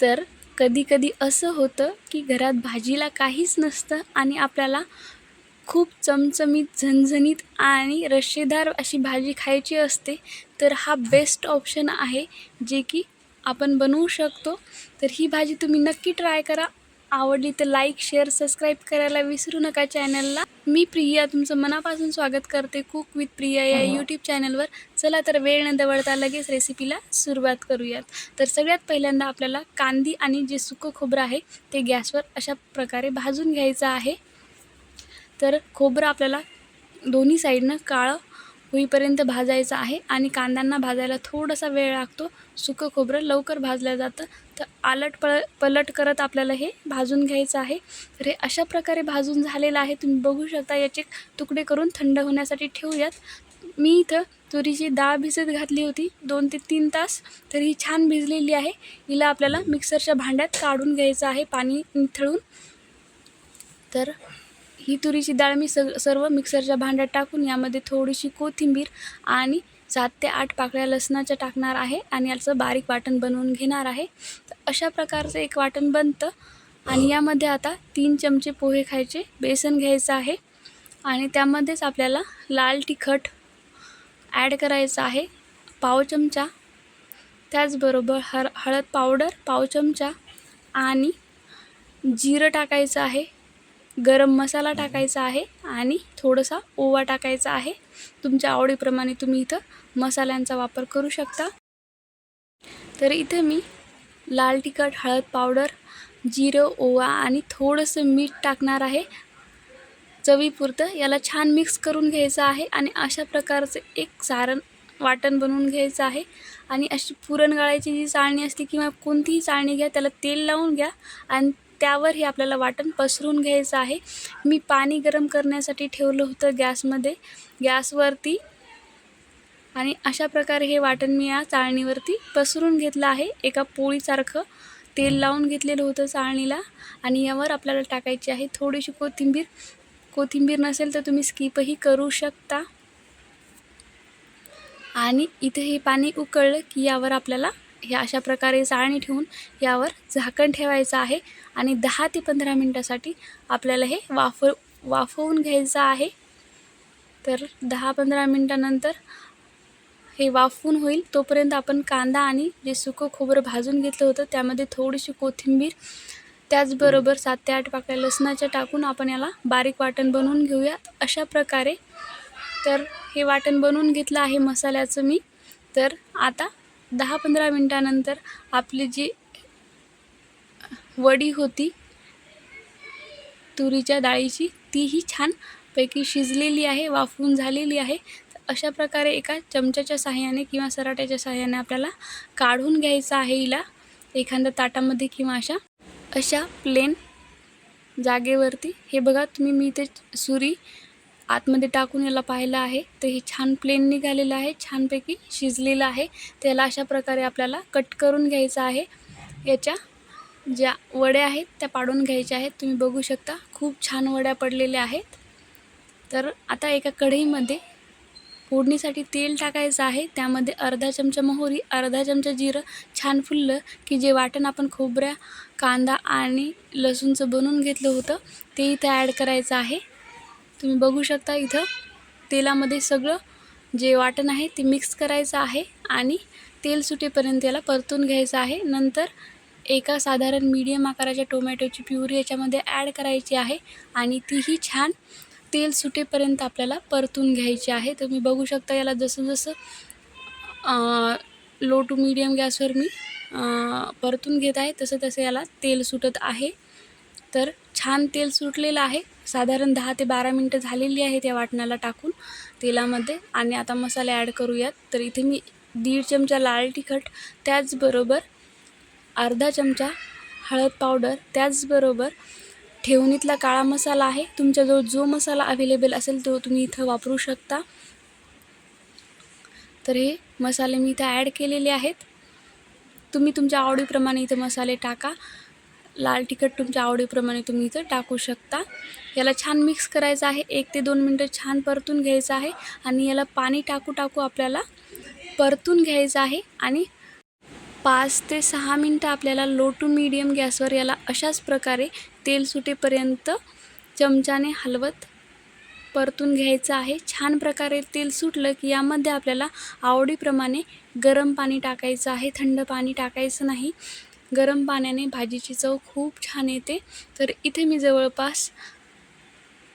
तर कधी कधी असं होतं की घरात भाजीला काहीच नसतं आणि आपल्याला खूप चमचमीत झणझणीत आणि रश्शेदार अशी भाजी खायची असते तर हा बेस्ट ऑप्शन आहे जे की आपण बनवू शकतो. तर ही भाजी तुम्ही नक्की ट्राय करा. आवडली तर लाईक शेअर सबस्क्राईब करायला विसरू नका चॅनलला मी प्रिया तुमचं मनापासून स्वागत करते कुक विथ प्रिया या यूट्यूब चॅनलवर चला तर वेळ न दवडता लगेच रेसिपीला सुरुवात करूयात. तर सगळ्यात पहिल्यांदा आपल्याला कांदी आणि जे सुकं खोबरं आहे ते गॅसवर अशा प्रकारे भाजून घ्यायचं आहे. तर खोबरं आपल्याला दोन्ही साईडनं काळं होईपर्यंत भाजायचं आहे आणि कांद्यांना भाजायला थोडासा वेळ लागतो. सुकं खोबरं लवकर भाजलं जातं. तर आलट पळ पलट करत आपल्याला हे भाजून घ्यायचं आहे. तर हे अशा प्रकारे भाजून झालेलं आहे. तुम्ही बघू शकता याचे तुकडे करून थंड होण्यासाठी ठेवूयात. मी इथं तुरीची डाळ भिजत घातली होती दोन ते तीन तास. तर ही छान भिजलेली आहे. हिला आपल्याला मिक्सरच्या भांड्यात काढून घ्यायचं आहे पाणी निथळून. तर ही तुरीची डाळ मी सर्व मिक्सरच्या भांड्यात टाकून यामध्ये थोडीशी कोथिंबीर आणि सात ते आठ पाकळ्या लसणाच्या टाकणार आहे आणि याचं बारीक वाटण बनवून घेणार आहे. तर अशा प्रकारचं एक वाटण बनतं. आणि यामध्ये आता तीन चमचे पोहे खायचे बेसन घ्यायचं आहे. आणि त्यामध्येच आपल्याला लाल तिखट ॲड करायचं आहे पाव चमचा. त्याचबरोबर हर हळद पावडर पाव चमचा आणि जिरं टाकायचं आहे. गरम मसाला टाकायचा आहे आणि थोडासा ओवा टाकायचा आहे. तुमच्या आवडीप्रमाणे तुम्ही इथं मसाल्यांचा वापर करू शकता. तर इथं मी लाल तिखट हळद पावडर जिरं ओवा आणि थोडंसं मीठ टाकणार आहे. चवीपुरतं याला छान मिक्स करून घ्यायचं आहे आणि अशा प्रकारचं एक सारण वाटण बनवून घ्यायचं आहे. आणि अशी पुरण गाळायची जी चाळणी असते किंवा कोणतीही चाळणी घ्या त्याला तेल लावून घ्या आणि त्यावर हे आपल्याला वाटण पसरून घ्यायचं आहे. मी पाणी गरम करण्यासाठी ठेवलं होतं गॅसमध्ये. गॅसवरती आणि अशा प्रकारे हे वाटण मी या चाळणीवरती पसरून घेतलं आहे. एका पोळीसारखं तेल लावून घेतलेलं होतं चाळणीला आणि यावर आपल्याला टाकायची आहे थोडीशी कोथिंबीर. कोथिंबीर नसेल तर तुम्ही स्किपही करू शकता. आणि इथे हे पाणी उकळलं की यावर आपल्याला हे अशा प्रकारे चाळणी ठेवून यावर झाकण ठेवायचं आहे आणि दहा ते पंधरा मिनटासाठी आपल्याला हे वाफ वाफवून घ्यायचं आहे. तर दहा पंधरा मिनटानंतर हे वाफवून होईल. तोपर्यंत आपण कांदा आणि जे सुकं खोबरं भाजून घेतलं होतं त्यामध्ये थोडीशी कोथिंबीर त्याचबरोबर सात ते आठ पाकळ्या लसणाच्या टाकून आपण याला बारीक वाटण बनवून घेऊयात. अशा प्रकारे. तर हे वाटण बनवून घेतलं आहे मसाल्याचं मी. तर आता दहा पंधरा मिनटानंतर आपली जी वडी होती तुरीच्या डाळीची तीही छानपैकी शिजलेली आहे वाफवून झालेली आहे. अशा प्रकारे एका चमच्याच्या साह्याने किंवा सराट्याच्या साह्याने आपल्याला काढून घ्यायचं आहे हिला एखाद्या ताटामध्ये किंवा अशा अशा प्लेन जागेवरती. हे बघा तुम्ही मी इथे सुरी आतमध्ये टाकून याला पाहिलं आहे. तर हे छान प्लेन निघालेलं आहे. छानपैकी शिजलेलं आहे. त्याला अशा प्रकारे आपल्याला कट करून घ्यायचं आहे. याच्या ज्या वड्या आहेत त्या पाडून घ्यायच्या आहेत. तुम्ही बघू शकता खूप छान वड्या पडलेल्या आहेत. तर आता एका कढईमध्ये फोडणीसाठी तेल टाकायचं आहे. त्यामध्ये अर्धा चमचा मोहरी अर्धा चमचा जिरं छान फुललं की जे वाटण आपण खोबऱ्या कांदा आणि लसूणचं बनवून घेतलं होतं ते इथं ॲड करायचं आहे. तुम्ही बघू शकता इथं तेलामध्ये सगळं जे वाटण आहे ते मिक्स करायचं आहे आणि तेल सुटेपर्यंत याला परतून घ्यायचं आहे. नंतर एका साधारण मीडियम आकाराच्या टोमॅटोची प्युरी याच्यामध्ये ॲड करायची आहे आणि तीही छान तेल सुटेपर्यंत आपल्याला परतून घ्यायची आहे. तुम्ही बघू शकता याला जसं जसं लो टू मीडियम गॅसवर मी परतून घेत आहे तसं तसं याला तेल सुटत आहे. तर छान तेल सुटलेलं आहे. साधारण दहा ते बारा मिनटं झालेली आहेत या वाटणाला टाकून तेलामध्ये. आणि आता मसाले ॲड करूयात. तर इथे मी दीड चमचा लाल तिखट त्याचबरोबर अर्धा चमचा हळद पावडर त्याचबरोबर ठेवणीतला काळा मसाला आहे. तुमच्याजवळ जो मसाला अवेलेबल असेल तो तुम्ही इथं वापरू शकता. तर हे मसाले मी इथं ॲड केलेले आहेत. तुम्ही तुमच्या आवडीप्रमाणे इथं मसाले टाका. लाल तिखट तुमच्या आवडीप्रमाणे तुम्ही इथं टाकू शकता. याला छान मिक्स करायचं आहे. एक ते दोन मिनटं छान परतून घ्यायचं आहे आणि याला पाणी टाकू टाकू आपल्याला परतून घ्यायचं आहे आणि पाच ते सहा मिनटं आपल्याला लो टू मीडियम गॅसवर याला अशाच प्रकारे तेल सुटेपर्यंत चमच्याने हलवत परतून घ्यायचं आहे. छान प्रकारे तेल सुटलं की यामध्ये आपल्याला आवडीप्रमाणे गरम पाणी टाकायचं आहे. थंड पाणी टाकायचं नाही. गरम पाण्याने भाजीची चव खूप छान येते. तर इथे मी जवळपास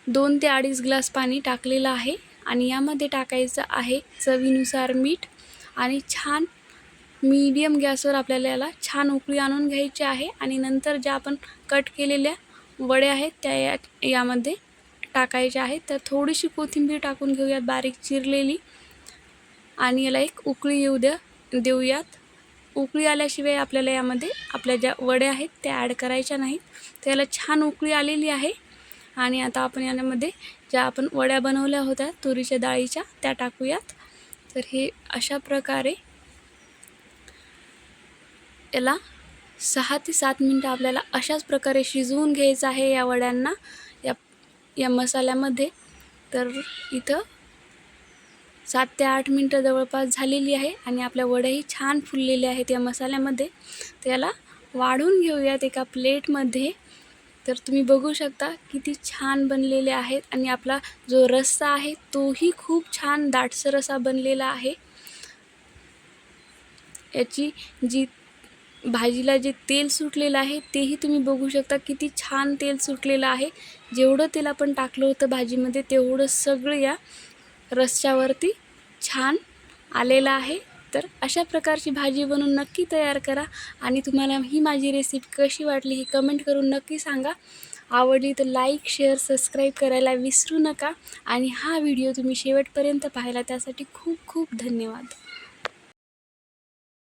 दोन ते अडीच ग्लास पाणी टाकलेलं आहे आणि यामध्ये टाकायचं आहे चवीनुसार मीठ आणि छान मीडियम गॅसवर आपल्याला याला छान उकळी आणून घ्यायची आहे आणि नंतर ज्या आपण कट केलेल्या वड्या आहेत त्या या यामध्ये टाकायच्या आहेत. तर थोडीशी कोथिंबीर टाकून घेऊयात बारीक चिरलेली आणि याला एक उकळी येऊ द्या देऊयात. उकळी आल्याशिवाय आपल्याला यामध्ये आपल्या ज्या वड्या आहेत त्या ॲड करायच्या नाहीत. तर याला छान उकळी आलेली आहे. आणि आता आपण यामध्ये ज्या आपण वड्या बनवल्या होत्या तुरीच्या डाळीच्या त्या टाकूयात. तर हे अशा प्रकारे याला सहा ते सात मिनटं आपल्याला अशाच प्रकारे शिजवून घ्यायचं आहे या वड्यांना या या मसाल्यामध्ये. तर इथं सात ते आठ मिनटं जवळपास झालेली आहे आणि आपल्या वड्याही छान फुललेल्या आहेत या मसाल्यामध्ये. तर याला वाढून घेऊयात एका प्लेटमध्ये. तर तुम्ही बघू शकता किती छान बनलेले आहेत आणि आपला जो रस्सा आहे तोही खूप छान दाटसर असा बनलेला आहे. याची जी भाजीला जे तेल सुटलेलं आहे तेही तुम्ही बघू शकता किती छान तेल सुटलेलं आहे. जेवढं तेल आपण टाकलं होतं भाजीमध्ये तेवढं सगळं या रस्स्यावरती छान आलेला आहे. तर अशा प्रकारची भाजी बनवून नक्की तयार करा आणि तुम्हाला ही माझी रेसिपी कशी वाटली ही कमेंट करून नक्की सांगा. आवडली तर लाईक शेअर सबस्क्राईब करायला विसरू नका. आणि हा व्हिडिओ तुम्ही शेवटपर्यंत पाहिला त्यासाठी खूप खूप धन्यवाद.